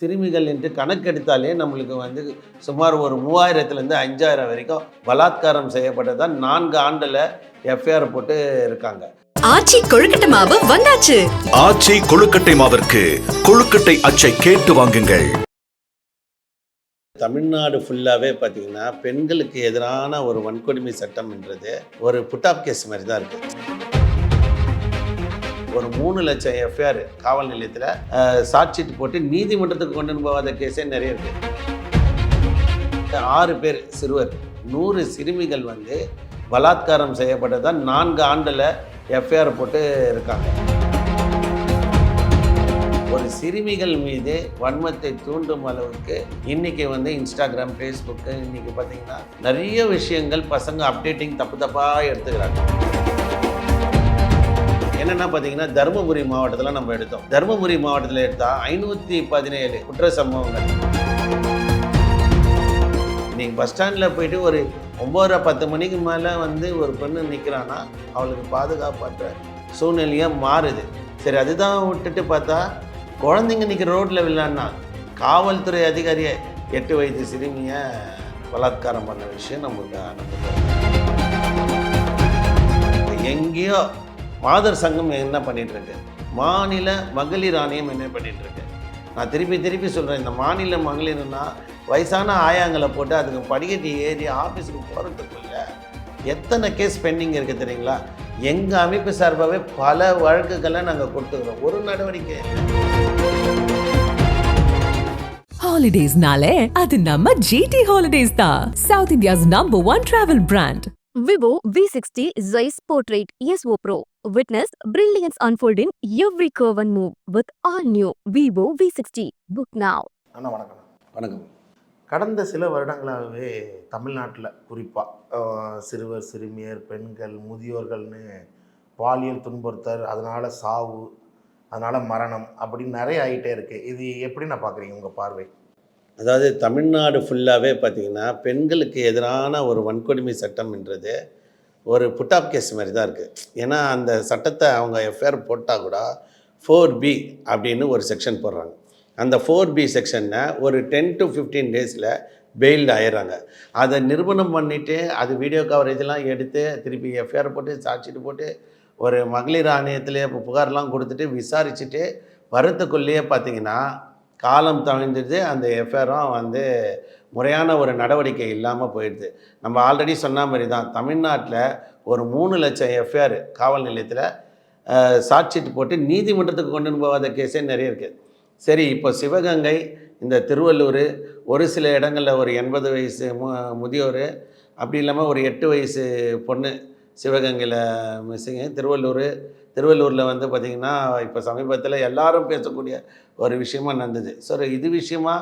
சிறுமிகள் என்று கணக்கெடுத்தாலே நம்மளுக்கு வந்து சுமார் ஒரு மூவாயிரத்துலேருந்து அஞ்சாயிரம் வரைக்கும் பலாத்காரம் செய்யப்பட்டதான் நான்கு ஆண்டில் எஃப்ஐஆர் போட்டு இருக்காங்க. ஆச்சி கொழுக்கட்டை மாவு வந்தாச்சு. ஆச்சி கொழுக்கட்டை மாவிற்கு கொழுக்கட்டை அச்சை கேட்டு வாங்குங்கள். தமிழ்நாடு ஃபுல்லாகவே பார்த்தீங்கன்னா பெண்களுக்கு எதிரான ஒரு வன்கொடுமை சட்டம்ன்றது ஒரு புட்டாப் கேஸ் மாதிரி தான் இருக்குது ஒரு மூணு லட்சம் எஃப்ஐஆர் காவல் நிலையத்தில் சாட்சிட்டு போட்டு நீதிமன்றத்துக்கு கொண்டு போகாத கேஸே நிறைய இருக்கு. ஆறு பேர் சிறுவர் நூறு சிறுமிகள் வந்து பலாத்காரம் செய்யப்பட்டதான் நான்கு ஆண்டில் எஃப்ஐஆர் போட்டு இருக்காங்க. ஒரு சிறுமிகள் மீது வன்மத்தை தூண்டும் அளவுக்கு இன்னைக்கு வந்து இன்ஸ்டாகிராம் ஃபேஸ்புக்கு இன்னைக்கு பார்த்தீங்கன்னா நிறைய விஷயங்கள் பசங்க அப்டேட்டிங் தப்பு தப்பாக எடுத்துக்கிறாங்க. என்னென்னா பார்த்தீங்கன்னா தருமபுரி மாவட்டத்தில் நம்ம எடுத்தோம். தருமபுரி மாவட்டத்தில் எடுத்தால் ஐநூற்றி பதினேழு குற்ற சம்பவங்கள். நீங்கள் பஸ் ஸ்டாண்டில் போயிட்டு ஒரு ஒம்போதரை பத்து மணிக்கு மேலே வந்து ஒரு பெண்ணு நிற்கிறான்னா அவளுக்கு பாதுகாப்பற்ற சூழ்நிலையாக மாறுது. சரி அதுதான் விட்டுட்டு பார்த்தா குழந்தைங்க நிற்கிற ரோட்டில் விழான்னா காவல்துறை அதிகாரியை எட்டு வயது சிறுமியை பலாத்காரம் பண்ண விஷயம் நம்மளுக்கு நமக்கு எங்கேயோ மாதர் சங்கம் என்ன பண்ணிட்டு இருக்கு மாநில மகளிர் ஆணையம் என்ன பண்ணிட்டு இருக்கு நான் திருப்பி திருப்பி சொல்கிறேன் இந்த மாநில மகளிர்னா வயசான ஆயாங்களை போட்டு அதுக்கு படிக்கட்டு ஏறி ஆஃபீஸுக்கு போகிறதுக்குள்ள எத்தனை கேஸ் பெண்டிங் இருக்குது தெரியுங்களா? எங்கள் அமைப்பு சார்பாகவே பல வழக்குகளை நாங்கள் கொடுத்துக்கிறோம். ஒரு நடவடிக்கை. ஹாலிடேஸ்னாலே அது நம்ம ஜிடி ஹாலிடேஸ் தான். South India's number one travel brand Vivo V60 Zeiss Portrait ESO Pro. Witness brilliance unfold in every curve and move with all new Vivo V60. Book now. அண்ணா வணக்கம் வணக்கம் கடந்த சில வருடங்களாகவே தமிழ்நாட்டில் குறிப்பாக சிறுவர் சிறுமியர் பெண்கள் முதியோர்கள்னு பாலியல் துன்புறுத்தல் அதனால் சாவு அதனால் மரணம் அப்படின்னு நிறைய ஆகிட்டே இருக்குது இது எப்படி நான் பார்க்குறீங்க உங்கள் பார்வை அதாவது தமிழ்நாடு ஃபுல்லாகவே பார்த்தீங்கன்னா பெண்களுக்கு எதிரான ஒரு வன்கொடுமை சட்டம்ன்றது ஒரு புட்டாப் கேஸ் மாதிரி தான் இருக்குது ஏன்னா அந்த சட்டத்தை அவங்க எஃப்ஐஆர் போட்டால் கூட ஃபோர் பி அப்படின்னு ஒரு செக்ஷன் போடுறாங்க. அந்த ஃபோர் பி செக்ஷனை ஒரு டென் டு ஃபிஃப்டீன் டேஸில் பெயில்டு ஆயிடுறாங்க. அதை நிரூபணம் பண்ணிவிட்டு அது வீடியோ கவரேஜெலாம் எடுத்து திருப்பி எஃப்ஐஆர் போட்டு சாட்சிட்டு போட்டு ஒரு மகளிர் ஆணையத்திலே புகார்லாம் கொடுத்துட்டு விசாரிச்சுட்டு வரத்துக்குள்ளேயே பார்த்தீங்கன்னா காலம் தவிர்ந்துட்டு அந்த எஃப்ஐஆரும் வந்து முறையான ஒரு நடவடிக்கை இல்லாமல் போயிடுது. நம்ம ஆல்ரெடி சொன்ன மாதிரி தான் தமிழ்நாட்டில் ஒரு மூணு லட்சம் எஃப்ஐஆர் காவல் நிலையத்தில் சாட்சிட்டு போட்டு நீதிமன்றத்துக்கு கொண்டு போகாத கேஸே நிறைய இருக்குது சரி இப்போ சிவகங்கை இந்த திருவள்ளூர் ஒரு சில இடங்களில் ஒரு எண்பது வயசு மு முதியோர் அப்படி இல்லாமல் ஒரு எட்டு வயசு பொண்ணு சிவகங்கையில் மிஸ்ஸிங்கு திருவள்ளூர். திருவள்ளூரில் வந்து பார்த்திங்கன்னா இப்போ சமீபத்தில் எல்லாரும் பேசக்கூடிய ஒரு விஷயமா நடந்தது. ஸோ இது விஷயமா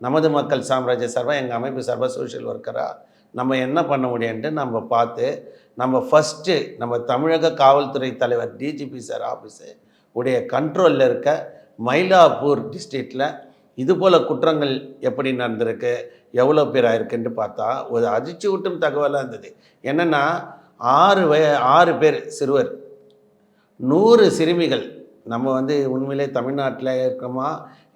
நமது மக்கள் சாம்ராஜ்ய சார்பாக எங்கள் அமைப்பு சார்பாக சோஷியல் ஒர்க்கராக நம்ம என்ன பண்ண முடியும்ட்டு நம்ம பார்த்து நம்ம ஃபஸ்ட்டு நம்ம தமிழக காவல்துறை தலைவர் டிஜிபி சார் ஆஃபீஸு உடைய கண்ட்ரோலில் இருக்க மயிலாப்பூர் டிஸ்ட்ரிக்டில் இது போல் குற்றங்கள் எப்படி நடந்திருக்கு எவ்வளோ பேர் ஆயிருக்குன்ட்டு பார்த்தா ஒரு அதிர்ச்சி ஊட்டும் தகவலாக இருந்தது. என்னென்னா ஆறு வய ஆறு பேர் சிறுவர் நூறு சிறுமிகள் நம்ம வந்து உண்மையிலே தமிழ்நாட்டில் இருக்கோமா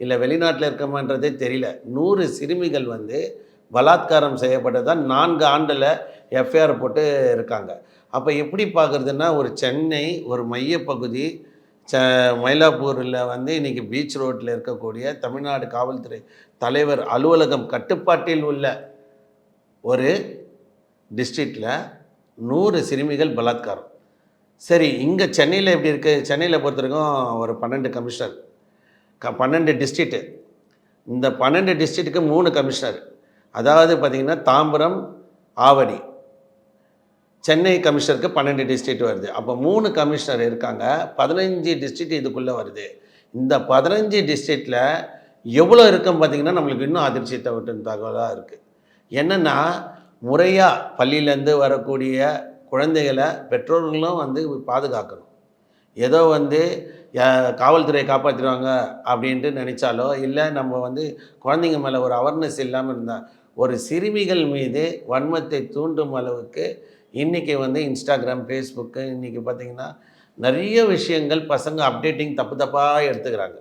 இல்லை வெளிநாட்டில் இருக்கோமான்றதே தெரியல. நூறு சிறுமிகள் வந்து பலாத்காரம் செய்யப்பட்டதான் நான்கு ஆண்டில் எஃப்ஐஆர் போட்டு இருக்காங்க. அப்போ எப்படி பார்க்குறதுன்னா ஒரு சென்னை ஒரு மையப்பகுதி ச மயிலாப்பூரில் வந்து இன்றைக்கி பீச் ரோட்டில் இருக்கக்கூடிய தமிழ்நாடு காவல்துறை தலைவர் அலுவலகம் கட்டுப்பாட்டில் உள்ள ஒரு டிஸ்ட்ரிக்டில் நூறு சிறுமிகள் பலாத்காரம். சரி இங்கே சென்னையில் எப்படி இருக்குது சென்னையில் பொறுத்த வரைக்கும் ஒரு பன்னெண்டு கமிஷனர். க பன்னெண்டு டிஸ்ட்ரிக்ட்டு இந்த பன்னெண்டு டிஸ்ட்ரிக்ட்டுக்கு மூணு கமிஷனர். அதாவது பார்த்திங்கன்னா தாம்பரம் ஆவடி. சென்னை கமிஷனருக்கு பன்னெண்டு டிஸ்ட்ரிக்ட் வருது. அப்போ மூணு கமிஷனர் இருக்காங்க. பதினஞ்சு டிஸ்ட்ரிக்ட் இதுக்குள்ளே வருது. இந்த பதினஞ்சு டிஸ்ட்ரிக்டில் எவ்வளோ இருக்கும் பார்த்திங்கன்னா நம்மளுக்கு இன்னும் அதிர்ச்சி தவிர்த்து தகவலாக இருக்குது என்னென்னா முறையாக பள்ளியிலேருந்து வரக்கூடிய குழந்தைகளை பெற்றோர்களும் வந்து பாதுகாக்கணும். ஏதோ வந்து காவல்துறையை காப்பாற்றிடுவாங்க அப்படின்ட்டு நினச்சாலோ இல்லை நம்ம வந்து குழந்தைங்க மேலே ஒரு அவேர்னஸ் இல்லாமல் இருந்தால் ஒரு சிறுமிகள் மீது வன்மத்தை தூண்டும் அளவுக்கு இன்றைக்கி வந்து இன்ஸ்டாகிராம் ஃபேஸ்புக்கு இன்றைக்கி பார்த்திங்கன்னா நிறைய விஷயங்கள் பசங்க அப்டேட்டிங் தப்பு தப்பாக எடுத்துக்கிறாங்க.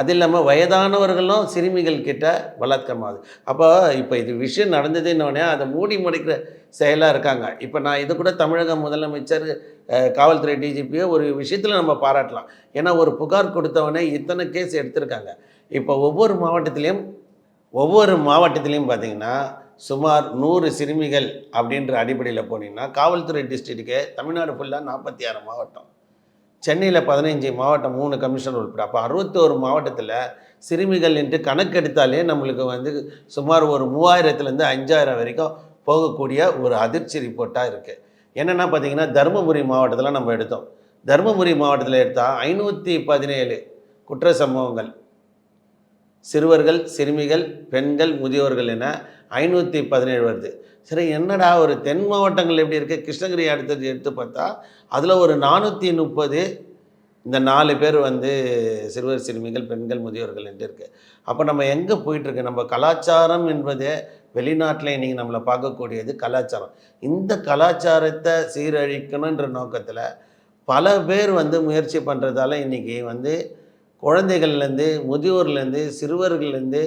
அது இல்லாமல் வயதானவர்களும் சிறுமிகள் கிட்ட பலாத்காரமாகுது அப்போ இப்போ இது விஷயம் நடந்ததுன்னொடனே அதை மூடி முடிக்கிற செயலாக இருக்காங்க. இப்போ நான் இது கூட தமிழக முதலமைச்சர் காவல்துறை டிஜிபியோ ஒரு விஷயத்தில் நம்ம பாராட்டலாம். ஏன்னா ஒரு புகார் கொடுத்தவனே இத்தனை கேஸ் எடுத்திருக்காங்க. இப்போ ஒவ்வொரு மாவட்டத்திலையும் ஒவ்வொரு மாவட்டத்திலையும் பார்த்தீங்கன்னா சுமார் நூறு சிறுமிகள் அப்படின்ற அடிப்படையில் போனீங்கன்னா காவல்துறை டிஸ்ட்ரிக்ட்டுக்கு தமிழ்நாடு ஃபுல்லாக நாற்பத்தி ஆறு மாவட்டம். சென்னையில் பதினைஞ்சு மாவட்டம் மூணு கமிஷனர் உட்பட. அப்போ அறுபத்தோரு மாவட்டத்தில் சிறுமிகள் என்று கணக்கெடுத்தாலே நம்மளுக்கு வந்து சுமார் ஒரு மூவாயிரத்துலேருந்து அஞ்சாயிரம் வரைக்கும் போகக்கூடிய ஒரு அதிர்ச்சி ரிப்போர்ட்டாக இருக்குது என்னென்னா பார்த்தீங்கன்னா தருமபுரி மாவட்டத்தில் நம்ம எடுத்தோம். தருமபுரி மாவட்டத்தில் எடுத்தால் ஐநூற்றி பதினேழு குற்ற சம்பவங்கள். சிறுவர்கள் சிறுமிகள் பெண்கள் முதியோர்கள் என ஐநூற்றி பதினேழு வருது. சரி என்னடா ஒரு தென் மாவட்டங்கள் எப்படி இருக்குது கிருஷ்ணகிரி அடுத்தது எடுத்து பார்த்தா அதில் ஒரு நானூற்றி முப்பது இந்த நாலு பேர் வந்து சிறுவர் சிறுமிகள் பெண்கள் முதியோர்கள் என்று இருக்குது அப்போ நம்ம எங்கே போயிட்டுருக்கு நம்ம கலாச்சாரம் என்பதே வெளிநாட்டில் இன்றைக்கி நம்மளை பார்க்கக்கூடியது கலாச்சாரம். இந்த கலாச்சாரத்தை சீரழிக்கணுன்ற நோக்கத்தில் பல பேர் வந்து முயற்சி பண்ணுறதால இன்றைக்கி வந்து குழந்தைகள்லேருந்து முதியோர்லேருந்து சிறுவர்கள்லேருந்து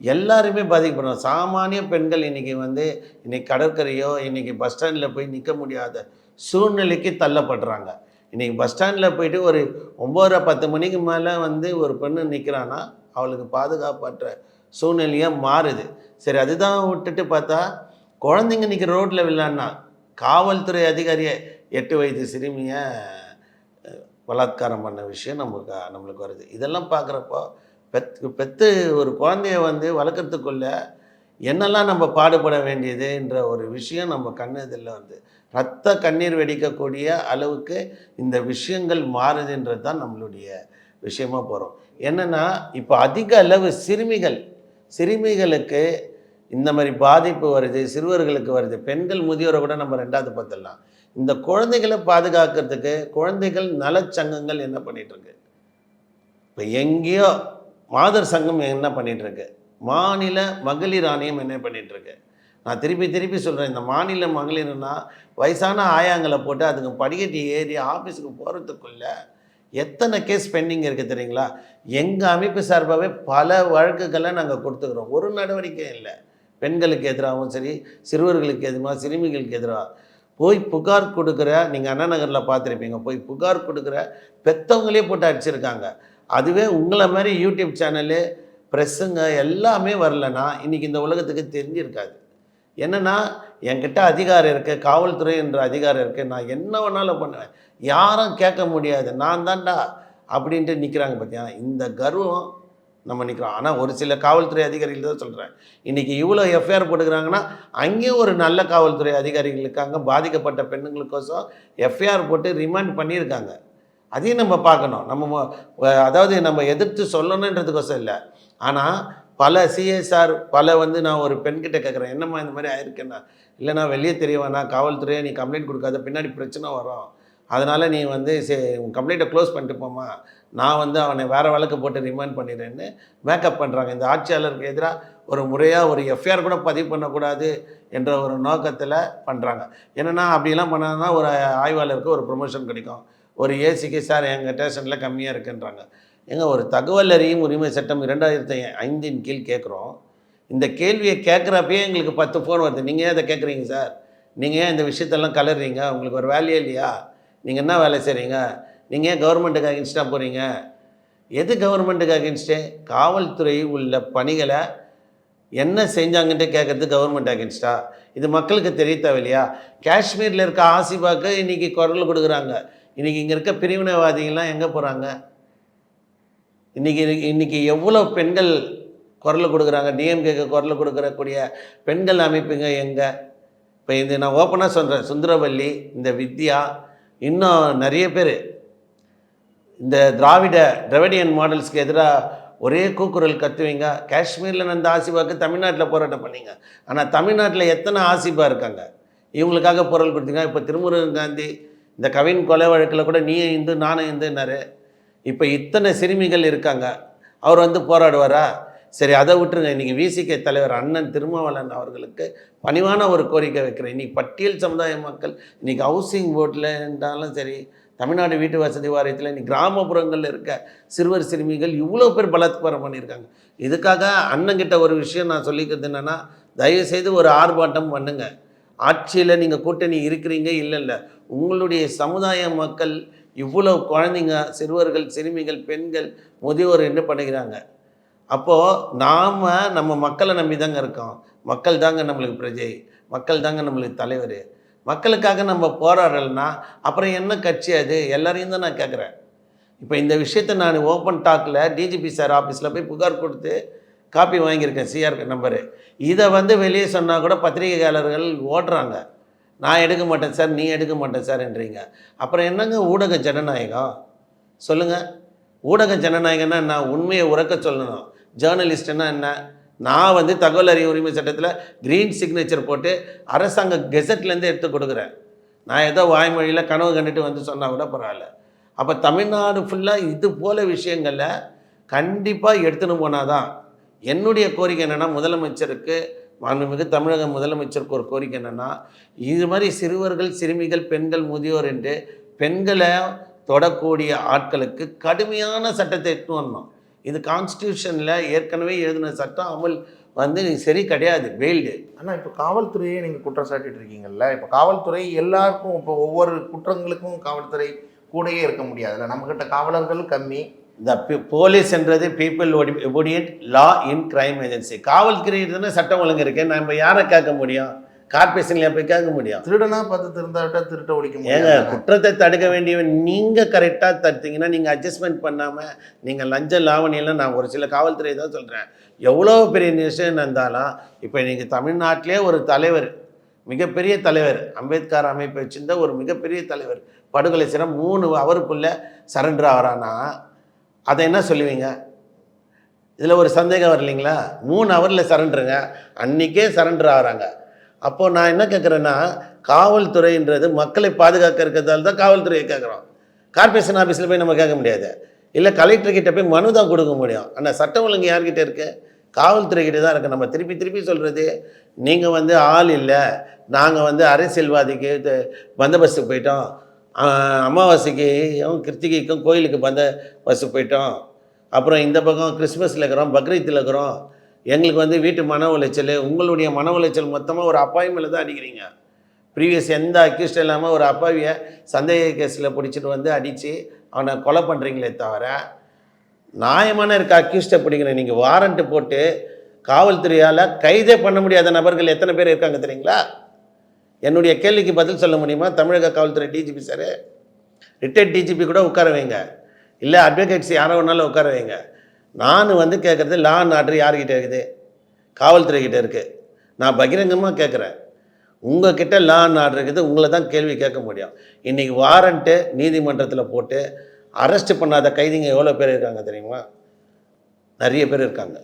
எல்லாருமே பாதிக்கப்படுறோம் சாமானிய பெண்கள் இன்றைக்கி வந்து இன்றைக்கி கடற்கரையோ இன்றைக்கி பஸ் ஸ்டாண்டில் போய் நிற்க முடியாத சூழ்நிலைக்கு தள்ளப்படுறாங்க. இன்றைக்கி பஸ் ஸ்டாண்டில் போயிட்டு ஒரு ஒம்போதரை பத்து மணிக்கு மேலே வந்து ஒரு பெண்ணு நிற்கிறான்னா அவளுக்கு பாதுகாப்பற்ற சூழ்நிலையாக மாறுது. சரி அதுதான் விட்டுட்டு பார்த்தா குழந்தைங்க நிற்கிற ரோட்டில் விழான்னா காவல்துறை அதிகாரியை எட்டு வயது சிறுமியை பலாத்காரம் பண்ண விஷயம் நமக்கு நம்மளுக்கு வருது. இதெல்லாம் பார்க்குறப்போ பெத் பெத்து ஒரு குழந்தைய வந்து வளர்க்குறதுக்குள்ள என்னெல்லாம் நம்ம பாடுபட வேண்டியதுன்ற ஒரு விஷயம் நம்ம கண்ணதில் வந்து ரத்த கண்ணீர் வெடிக்கக்கூடிய அளவுக்கு இந்த விஷயங்கள் மாறுதுன்றது தான் நம்மளுடைய விஷயமா போகிறோம் என்னென்னா இப்போ அதிக அளவு சிறுமிகள் சிறுமிகளுக்கு இந்த மாதிரி பாதிப்பு வருது சிறுவர்களுக்கு வருது. பெண்கள் முதியோரை கூட நம்ம ரெண்டாவது பார்த்துடலாம். இந்த குழந்தைகளை பாதுகாக்கிறதுக்கு குழந்தைகள் நலச்சங்கங்கள் என்ன பண்ணிகிட்ருக்கு இப்போ எங்கேயோ மாதர் சங்கம் என்ன பண்ணிகிட்ருக்கு மாநில மகளிர் ஆணையம் என்ன பண்ணிகிட்ருக்கு நான் திருப்பி திருப்பி சொல்கிறேன் இந்த மாநில மகளிர்னா வயசான ஆயாங்களை போட்டு அதுங்க படிக்கட்டு ஏறி ஆஃபீஸுக்கு போகிறதுக்குள்ள எத்தனை கேஸ் பெண்டிங் இருக்குது தெரியுங்களா? எங்கள் அமைப்பு சார்பாகவே பல வழக்குகளை நாங்கள் கொடுத்துக்கிறோம். ஒரு நடவடிக்கை இல்லை. பெண்களுக்கு எதிராகவும் சரி சிறுவர்களுக்கு எதிராக சிறுமிகளுக்கு எதிராக. போய் புகார் கொடுக்குற நீங்கள் அண்ணா நகரில் பார்த்துருப்பீங்க போய் புகார் கொடுக்குற பெற்றவங்களே போட்டு அடிச்சிருக்காங்க. அதுவே உங்களை மாதிரி யூடியூப் சேனலு ப்ரெஸ்ஸுங்க எல்லாமே வரலன்னா இன்றைக்கி இந்த உலகத்துக்கு தெரிஞ்சிருக்காது. என்னென்னா என்கிட்ட அதிகாரம் இருக்குது காவல்துறை என்ற அதிகாரம் இருக்குது நான் என்ன வேணாலும் பண்ணுவேன். யாரும் கேட்க முடியாது. நான் தான்டா அப்படின்ட்டு நிற்கிறாங்க பார்த்தியா இந்த கர்வம் நம்ம நிற்கிறோம் ஆனால் ஒரு சில காவல்துறை அதிகாரிகள் தான் சொல்கிறேன் இன்றைக்கி இவ்வளோ எஃப்ஐஆர் போட்டுக்கிறாங்கன்னா அங்கேயும் ஒரு நல்ல காவல்துறை அதிகாரிகள் இருக்காங்க. பாதிக்கப்பட்ட பெண்ணுங்களுக்கோசம் எஃப்ஐஆர் போட்டு ரிமாண்ட் பண்ணியிருக்காங்க. அதையும் நம்ம பார்க்கணும். நம்ம அதாவது நம்ம எதிர்த்து சொல்லணுன்றதுக்கோசம் இல்லை. ஆனால் பல சிஎஸ்ஆர் பல வந்து நான் ஒரு பெண்கிட்ட கேட்குறேன் என்னம்மா இந்த மாதிரி ஆயிருக்கேன்னா? இல்லைனா வெளியே தெரியவேண்ணா காவல்துறையை நீ கம்ப்ளைண்ட் கொடுக்காத பின்னாடி பிரச்சனை வரும். அதனால் நீ வந்து சரி உன் கம்ப்ளைண்ட்டை க்ளோஸ் பண்ணிட்டு போம்மா. நான் வந்து அவனை வேறு வழக்கு போட்டு ரிமைண்ட் பண்ணிடுறேன்னு மேக்கப் பண்ணுறாங்க இந்த ஆட்சியாளருக்கு எதிராக ஒரு முறையாக ஒரு எஃப்ஐஆர் கூட பதிவு பண்ணக்கூடாது என்ற ஒரு நோக்கத்தில் பண்ணுறாங்க என்னென்னா அப்படிலாம் பண்ணாங்கன்னா ஒரு ஆய்வாளருக்கு ஒரு ப்ரொமோஷன் கிடைக்கும். ஒரு ஏசிக்கு சார் எங்கள் ஸ்டேஷனில் கம்மியாக இருக்குன்றாங்க. ஏங்க ஒரு தகவல் அறியும் உரிமை சட்டம் இரண்டாயிரத்தி ஐந்தின் கீழ் கேட்குறோம். இந்த கேள்வியை கேட்குறப்பயே எங்களுக்கு பத்து ஃபோன் வருது. நீங்கள் ஏன் அதை கேட்குறீங்க சார்? நீங்கள் ஏன் இந்த விஷயத்தெல்லாம் கலர்றீங்க? உங்களுக்கு ஒரு வேலையே இல்லையா? நீங்கள் என்ன வேலை செய்கிறீங்க நீங்கள் ஏன் கவர்மெண்ட்டுக்கு அகென்ஸ்டாக போகிறீங்க எது கவர்மெண்ட்டுக்கு அகென்ஸ்டே காவல்துறை உள்ள பணிகளை என்ன செஞ்சாங்கன்ட்டு கேட்குறது கவர்மெண்ட் அகென்ஸ்டா இது மக்களுக்கு தெரிய தேவையில்லையா? காஷ்மீரில் இருக்க ஆசிபாக்கு இன்றைக்கி குரல் கொடுக்குறாங்க. இன்றைக்கி இங்கே இருக்க பிரிவினைவாதிகள்லாம் எங்கே போகிறாங்க இன்றைக்கி இன்றைக்கி எவ்வளோ பெண்கள் குரல் கொடுக்குறாங்க? டிஎம்கேக்கு குரல் கொடுக்கறக்கூடிய பெண்கள் அமைப்புங்க எங்கே? இப்போ இது நான் ஓப்பனாக சொல்கிறேன் சுந்தரவல்லி இந்த வித்யா இன்னும் நிறைய பேர். இந்த திராவிட திராவிடியன் மாடல்ஸ்க்கு எதிராக ஒரே கூக்குரல் கத்துவீங்க. காஷ்மீரில் நடந்த ஆசிபாவுக்கு தமிழ்நாட்டில் போராட்டம் பண்ணீங்க. ஆனால் தமிழ்நாட்டில் எத்தனை ஆசிபா இருக்காங்க? இவங்களுக்காக குரல் கொடுத்தீங்க. இப்போ திருமுருகன் காந்தி இந்த கவின் கொலை வழக்கில் கூட நீ இந்து நானும் இந்துன்னாரு. இப்போ இத்தனை சிறுமிகள் இருக்காங்க. அவர் வந்து போராடுவாரா? சரி அதை விட்டுருங்க. இன்றைக்கி விசிகே தலைவர் அண்ணன் திருமாவளன் அவர்களுக்கு பணிவான ஒரு கோரிக்கை வைக்கிறேன். இன்றைக்கி பட்டியல் சமுதாய மக்கள் இன்றைக்கி ஹவுசிங் போர்டில் இருந்தாலும் சரி தமிழ்நாடு வீட்டு வசதி வாரியத்தில் இன்னைக்கு கிராமப்புறங்களில் இருக்க சிறுவர் சிறுமிகள் இவ்வளோ பேர் பலாத்காரம் பண்ணியிருக்காங்க. இதுக்காக அண்ணங்கிட்ட ஒரு விஷயம் நான் சொல்லிக்கிறது என்னென்னா தயவுசெய்து ஒரு ஆர்ப்பாட்டம் பண்ணுங்கள் ஆட்சியில் நீங்கள் கூட்டணி இருக்கிறீங்க இல்லை இல்லை உங்களுடைய சமுதாய மக்கள் இவ்வளோ குழந்தைங்க சிறுவர்கள் சிறுமிகள் பெண்கள் முதியோர் என்ன பண்ணுகிறாங்க? அப்போது நாம் நம்ம மக்களை நம்பி தாங்க இருக்கோம். மக்கள் தாங்க நம்மளுக்கு பிரஜை. மக்கள் தாங்க நம்மளுக்கு தலைவர். மக்களுக்காக நம்ம போராடலைன்னா அப்புறம் என்ன கட்சி அது? எல்லாரையும் தான் நான் கேட்குறேன் இப்போ இந்த விஷயத்தை நான் ஓப்பன் டாக்கில் டிஜிபி சார் ஆஃபீஸில் போய் புகார் கொடுத்து காப்பி வாங்கியிருக்கேன் சிஆர் நம்பரு. இதை வந்து வெளியே சொன்னால் கூட பத்திரிகையாளர்கள் ஓடுறாங்க. நான் எடுக்க மாட்டேன் சார் நீ எடுக்க மாட்டேன் சார்ன்றீங்க. அப்புறம் என்னங்க ஊடக ஜனநாயகம்? சொல்லுங்கள் ஊடக ஜனநாயகம்னா என்ன? உண்மையை உறக்க சொல்லணும். ஜேர்னலிஸ்ட்னா என்ன? நான் வந்து தகவல் அறிவு உரிமை சட்டத்தில் க்ரீன் சிக்னேச்சர் போட்டு அரசாங்க கெசட்லேருந்து எடுத்து கொடுக்குறேன். நான் ஏதோ வாய்மொழியில் கனவு கண்டுட்டு வந்து சொன்னால் கூட பரவாயில்ல. அப்போ தமிழ்நாடு ஃபுல்லாக இது போல விஷயங்களில் கண்டிப்பாக எடுத்துன்னு போனால் தான் என்னுடைய கோரிக்கை என்னென்னா முதலமைச்சருக்கு மாண்புமிகு தமிழக முதலமைச்சருக்கு ஒரு கோரிக்கை என்னென்னா இது மாதிரி சிறுவர்கள் சிறுமிகள் பெண்கள் முதியோர் என்று பெண்களை தொடக்கூடிய ஆட்களுக்கு கடுமையான சட்டத்தை எடுத்து வரணும். இது கான்ஸ்டியூஷனில் ஏற்கனவே எழுதின சட்டம் அமல் வந்து சரி கிடையாது வெயில்டு ஆனால் இப்போ காவல்துறையே நீங்கள் குற்றம் சாட்டிட்டு இருக்கீங்கல்ல இப்போ காவல்துறை எல்லாருக்கும் இப்போ ஒவ்வொரு குற்றங்களுக்கும் காவல்துறை கூடயே இருக்க முடியாதுல்ல. நம்மக்கிட்ட காவலர்கள் கம்மி த போலீஸ் என்றது people obedient law in crime agency காவல்துறை தானே சட்டம் ஒழுங்கு இருக்கு. நம்ம யாரை கேட்க முடியும்? கார்பரேஷன்லையா போய் கேட்க முடியும். திருடனா பார்த்து திருந்தாட்ட திருட்ட ஒழிக்க ஏங்க முடியாது குற்றத்தை தடுக்க வேண்டியவன் நீங்கள் கரெக்டாக தடுத்தீங்கன்னா நீங்கள் அட்ஜஸ்ட்மெண்ட் பண்ணாமல் நீங்கள் லஞ்ச லாவணியெல்லாம் நான் ஒரு சில காவல்துறை தான் சொல்கிறேன் எவ்வளோ பெரிய விஷயம் இருந்தாலும் இப்போ நீங்கள் தமிழ்நாட்டிலே ஒரு தலைவர் மிகப்பெரிய தலைவர் அம்பேத்கர் அமைப்பை வச்சிருந்த ஒரு மிகப்பெரிய தலைவர் படுகொலை சிறம் மூணு அவருக்குள்ளே சரண்டர் ஆகிறானா அதை என்ன சொல்லுவீங்க? இதில் ஒரு சந்தேகம் வரலைங்களா? மூணு ஹவரில் சரண்டருங்க அன்றைக்கே சரண்டர் ஆகிறாங்க. அப்போது நான் என்ன கேட்குறேன்னா காவல்துறைன்றது மக்களை பாதுகாக்க இருக்கிறதால தான் காவல்துறையை கேட்குறோம் கார்பரேஷன் ஆஃபீஸில் போய் நம்ம கேட்க முடியாது. இல்லை கலெக்டர்கிட்ட போய் மனு தான் கொடுக்க முடியும். ஆனால் சட்டம் ஒழுங்கு யார்கிட்ட இருக்குது காவல்துறைகிட்ட தான் இருக்குது நம்ம திருப்பி திருப்பி சொல்கிறது நீங்கள் வந்து ஆள் இல்லை. நாங்கள் வந்து அரசியல்வாதிக்கு வந்த பந்தோபஸ்துக்கு போயிட்டோம். அமாவாசைக்கு கிருத்திகைக்கும் கோயிலுக்கு பந்த பஸ்ஸு போயிட்டோம். அப்புறம் இந்த பக்கம் கிறிஸ்மஸில் இருக்கிறோம் பக்ரீத்தில் இருக்கிறோம். எங்களுக்கு வந்து வீட்டு மன உளைச்சல் உங்களுடைய மன உளைச்சல் மொத்தமாக ஒரு அப்பாயின்மெண்ட்டில் மேலே தான் அடிக்கிறீங்க. ப்ரீவியஸ் எந்த அக்யூஸ்ட் இல்லாமல் ஒரு அப்பாவியை சந்தேக கேஸில் பிடிச்சிட்டு வந்து அடித்து அவனை கொலை பண்ணுறீங்களே தவிர நியாயமான இருக்க அக்யூஸ்டை பிடிக்கிற நீங்கள் வாரண்ட்டு போட்டு காவல்துறையால் கைதே பண்ண முடியாத நபர்கள் எத்தனை பேர் இருக்காங்க தெரியுங்களா? என்னுடைய கேள்விக்கு பதில் சொல்ல முடியுமா? தமிழக காவல்துறை டிஜிபி சார் ரிட்டையர்ட் டிஜிபி கூட உட்கார வைங்க. இல்லை அட்வொகேட்ஸ் யாரோ வேணாலும் உட்கார வைங்க. நான் வந்து கேட்குறது லா அண்ட் ஆர்டர் யார்கிட்ட இருக்குது? காவல்துறை கிட்டே இருக்குது நான் பகிரங்கமாக கேட்குறேன் உங்ககிட்ட லா அண்ட் ஆர்டர் இருக்குது உங்களை தான் கேள்வி கேட்க முடியும். இன்றைக்கி வாரண்ட்டு நீதிமன்றத்தில் போட்டு அரெஸ்ட் பண்ணாத கைதிங்க எவ்வளோ பேர் இருக்காங்க தெரியுமா? நிறைய பேர் இருக்காங்க.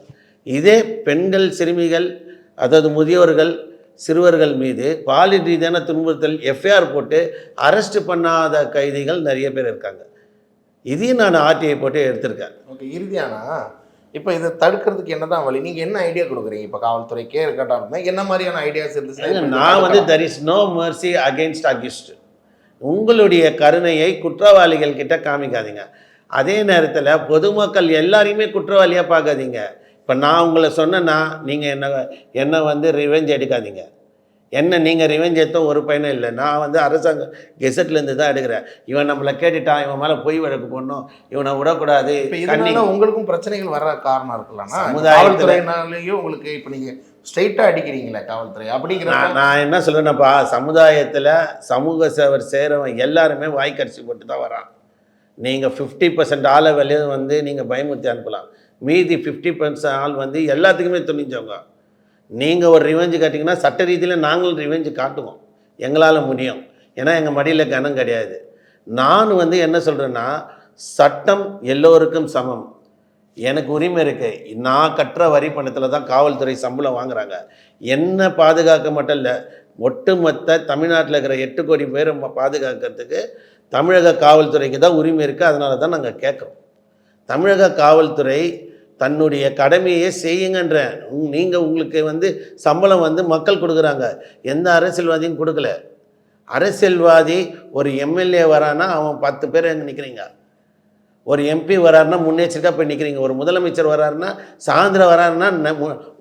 இதே பெண்கள் சிறுமிகள் அதாவது முதியோர்கள் சிறுவர்கள் மீது பாலியல் ரீதியான துன்புறுத்தல் எஃப்ஐஆர் போட்டு அரெஸ்ட் பண்ணாத கைதிகள் நிறைய பேர் இருக்காங்க. இதையும் நான் ஆர்டிஐ போட்டு எடுத்திருக்கேன். ஓகே இறுதியானா? இப்போ இதை தடுக்கிறதுக்கு என்னதான் வழி? நீங்கள் என்ன ஐடியா கொடுக்குறீங்க? இப்போ காவல்துறைக்கே இருக்கட்டும் என்ன மாதிரியான ஐடியாஸ் இதை நான் வந்து. There is no mercy against accused உங்களுடைய கருணையை குற்றவாளிகள் கிட்ட காமிக்காதீங்க. அதே நேரத்தில் பொதுமக்கள் எல்லாரையுமே குற்றவாளியாக பார்க்காதீங்க. இப்போ நான் உங்களை சொன்னேன்னா நீங்கள் என்ன என்னை வந்து ரிவெஞ்ச் எடுக்காதீங்க. என்ன நீங்கள் ரிவெஞ்ச் எடுத்தோம் ஒரு பயனும் இல்லை. நான் வந்து அரசாங்க கெசட்லேருந்து தான் எடுக்கிறேன். இவன் நம்மளை கேட்டுட்டான் இவன் மேலே பொய் வழக்கு போடணும் இவனை விடக்கூடாது உங்களுக்கும் பிரச்சனைகள் வர காரணம் இருக்கலாம்னா சமுதாயத்துல- காவல்துறையினாலேயும் உங்களுக்கு இப்போ நீங்க ஸ்ட்ரைட்டா அடிக்கிறீங்களே காவல்துறை. அப்படிங்கிற நான் என்ன சொல்லுவேன்னப்பா சமுதாயத்தில் சமூக சேவர் செய்கிறவன் எல்லாருமே வாய்க்கரிசி போட்டு தான் வரான். நீங்கள் ஃபிஃப்டி பர்சன்ட் ஆளை வெளியே வந்து நீங்கள் பயமுறுத்தி அனுப்பலாம். மீதி ஃபிஃப்டி பர்சன்ட் ஆள் வந்து எல்லாத்துக்குமே துணிஞ்சவங்க. நீங்கள் ஒரு ரிவெஞ்சு காட்டிங்கன்னா சட்ட ரீதியில் நாங்களும் ரிவெஞ்சு காட்டுவோம். எங்களால் முடியும். ஏன்னா எங்கள் மடியில் கனம் கிடையாது. நான் வந்து என்ன சொல்கிறேன்னா சட்டம் எல்லோருக்கும் சமம். எனக்கு உரிமை இருக்குது நான் கட்டுற வரி பணத்தில் தான் காவல்துறை சம்பளம் வாங்குறாங்க. என்ன பாதுகாக்க மட்டும் இல்லை ஒட்டுமொத்த தமிழ்நாட்டில் இருக்கிற எட்டு கோடி பேரை பாதுகாக்கிறதுக்கு தமிழக காவல்துறைக்கு தான் உரிமை இருக்குது அதனால தான் நாங்கள் கேட்குறோம். தமிழக காவல்துறை தன்னுடைய கடமையை செய்யுங்கன்ற நீங்கள் உங்களுக்கு வந்து சம்பளம் வந்து மக்கள் கொடுக்குறாங்க. எந்த அரசியல்வாதியும் கொடுக்கல. அரசியல்வாதி ஒரு எம்எல்ஏ வரான்னா அவன் பத்து பேர் எங்கே நிற்கிறீங்க ஒரு எம்பி வராருன்னா முன்னெச்சரிக்கா போய் நிற்கிறீங்க ஒரு முதலமைச்சர் வராருன்னா சாயந்தரம் வராருன்னா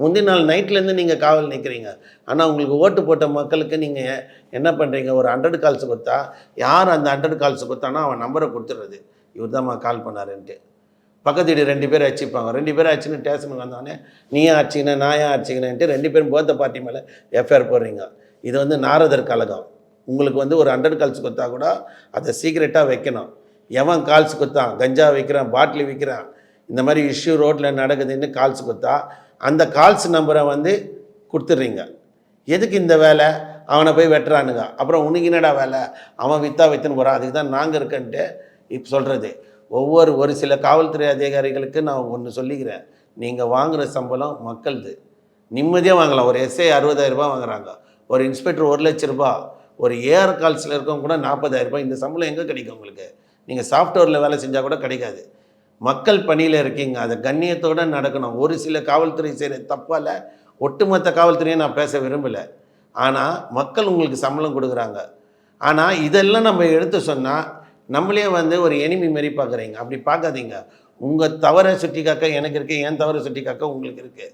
முந்தின நாள் நைட்லேருந்து நீங்கள் காவல் நிற்கிறீங்க ஆனால் உங்களுக்கு ஓட்டு போட்ட மக்களுக்கு நீங்கள் என்ன பண்ணுறீங்க ஒரு ஹண்ட்ரட் கால்ஸ் கொடுத்தா யார் அந்த ஹண்ட்ரட் கால்ஸ் கொடுத்தானோ அவன் நம்பரை கொடுத்துடுறது. இவர் தான் கால் பண்ணாருன்ட்டு. பக்கத்து வீடு ரெண்டு பேர் அடிச்சுப்பாங்க ரெண்டு பேரும் அடிச்சுன்னு ஸ்டேஷனுக்கு வந்தோடனே நீ அடிச்சிக்கின நான் ஏன் அடிச்சிக்கினேன்ட்டு ரெண்டு பேரும் போத்த பார்ட்டி மேலே எஃப்ஐஆர் போடுறீங்க. இது வந்து நாரதர் கழகம். உங்களுக்கு வந்து ஒரு ஹண்ட்ரட் கால்ஸ் கொடுத்தா கூட அதை சீக்ரெட்டாக வைக்கணும். எவன் கால்ஸ் கொடுத்தான் கஞ்சா விற்கிறான் பாட்டில் விற்கிறான் இந்த மாதிரி இஷ்யூ ரோட்டில் நடக்குதுன்னு கால்ஸ் கொடுத்தா அந்த கால்ஸ் நம்பரை வந்து கொடுத்துட்றீங்க. எதுக்கு இந்த வேலை? அவனை போய் வெட்டுறானுங்க. அப்புறம் உனக்கு என்னடா வேலை? அவன் வித்தா விற்றுன்னு போகிறான் அதுக்கு தான் நாங்கள் இருக்கன்ட்டு இப்போ சொல்கிறது ஒவ்வொரு ஒரு சில காவல்துறை அதிகாரிகளுக்கு நான் ஒன்று சொல்லிக்கிறேன். நீங்கள் வாங்குகிற சம்பளம் மக்கள்து. நிம்மதியாக வாங்கலாம். ஒரு எஸ்ஐ அறுபதாயிரரூபா வாங்குறாங்க. ஒரு இன்ஸ்பெக்டர் ஒரு லட்ச ரூபா ஒரு ஏஆர் கால்ஸில் இருக்கவங்க கூட நாற்பதாயிரரூபா இந்த சம்பளம் எங்கே கிடைக்கும் உங்களுக்கு? நீங்கள் சாஃப்ட்வேரில் வேலை செஞ்சால் கூட கிடைக்காது. மக்கள் பணியில் இருக்கீங்க. அதை கண்ணியத்தோடு நடக்கணும். ஒரு சில காவல்துறை செய்கிற தப்பால் ஒட்டுமொத்த காவல்துறையை நான் பேச விரும்பலை. ஆனால் மக்கள் உங்களுக்கு சம்பளம் கொடுக்குறாங்க. ஆனால் இதெல்லாம் நம்ம எடுத்து சொன்னால் நம்மளே வந்து ஒரு எனிமி மாரி பார்க்குறீங்க அப்படி பார்க்காதீங்க உங்கள் தவறை சுட்டி காக்க எனக்கு இருக்குது என் தவறை சுட்டி காக்க உங்களுக்கு இருக்குது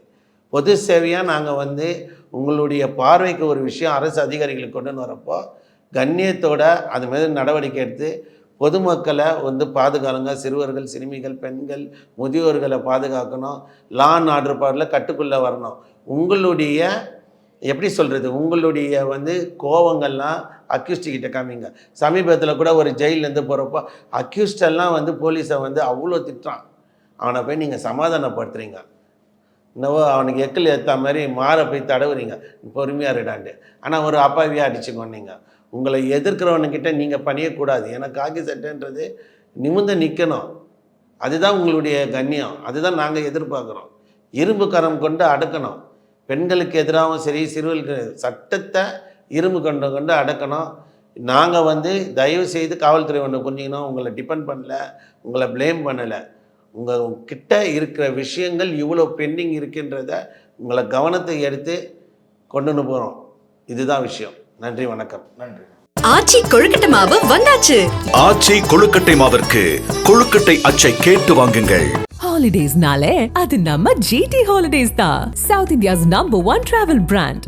பொது சேவையாக நாங்கள் வந்து உங்களுடைய பார்வைக்கு ஒரு விஷயம் அரசு அதிகாரிகளுக்கு கொண்டுன்னு வரப்போ கண்ணியத்தோட அது மீது நடவடிக்கை எடுத்து பொதுமக்களை வந்து பாதுகாலுங்க சிறுவர்கள் சிறுமிகள் பெண்கள் முதியோர்களை பாதுகாக்கணும். லான் ஆர்டர் பாடலில் கட்டுக்குள்ளே வரணும். உங்களுடைய எப்படி சொல்கிறது உங்களுடைய வந்து கோவங்கள்லாம் அக்யூஸ்டிக்கிட்ட காமிங்க. சமீபத்தில் கூட ஒரு ஜெயிலேருந்து போகிறப்போ அக்யூஸ்டெல்லாம் வந்து போலீஸை வந்து அவ்வளோ திட்டுறான். அவனை போய் நீங்கள் சமாதானப்படுத்துறீங்க. என்னவோ அவனுக்கு எக்கில் ஏற்ற மாதிரி மாற போய் தடவுறீங்க. பொறுமையாக இருடாண்டு ஆனால் ஒரு அப்பாவியாக அடிச்சு உங்களை எதிர்க்கிறவனுக்கிட்ட நீங்கள் பணியக்கூடாது. ஏன்னா காக்கி சட்டைன்றது நிமிர்ந்து நிற்கணும் அதுதான் உங்களுடைய கண்ணியம். அதுதான் நாங்கள் எதிர்பார்க்குறோம். இரும்பு கரம் கொண்டு அடக்கணும். பெண்களுக்கு எதிராகவும் சரி சிறுவர்களுக்கு சட்டத்தை இரும்பு கொண்டு கொண்டு அடக்கணும். நாங்கள் வந்து தயவு செய்து காவல்துறை ஒன்று புரிஞ்சுக்கணும். உங்களை டிபெண்ட் பண்ணல உங்களை ப்ளேம் பண்ணலை. உங்கள் கிட்ட இருக்கிற விஷயங்கள் இவ்வளோ பெண்டிங் இருக்கின்றத உங்களை கவனத்தை எடுத்து கொண்டுன்னு போகிறோம் இதுதான் விஷயம். நன்றி வணக்கம். நன்றி. ஆச்சி கொழுக்கட்டை மாவு வந்தாச்சு. ஆச்சி கொழுக்கட்டை மாவிற்கு கொழுக்கட்டை அச்சை கேட்டு வாங்குங்கள். ஹாலிடேஸ்னாலே அது நம்ம ஜிடி ஹாலிடேஸ் தான். South India's number one travel brand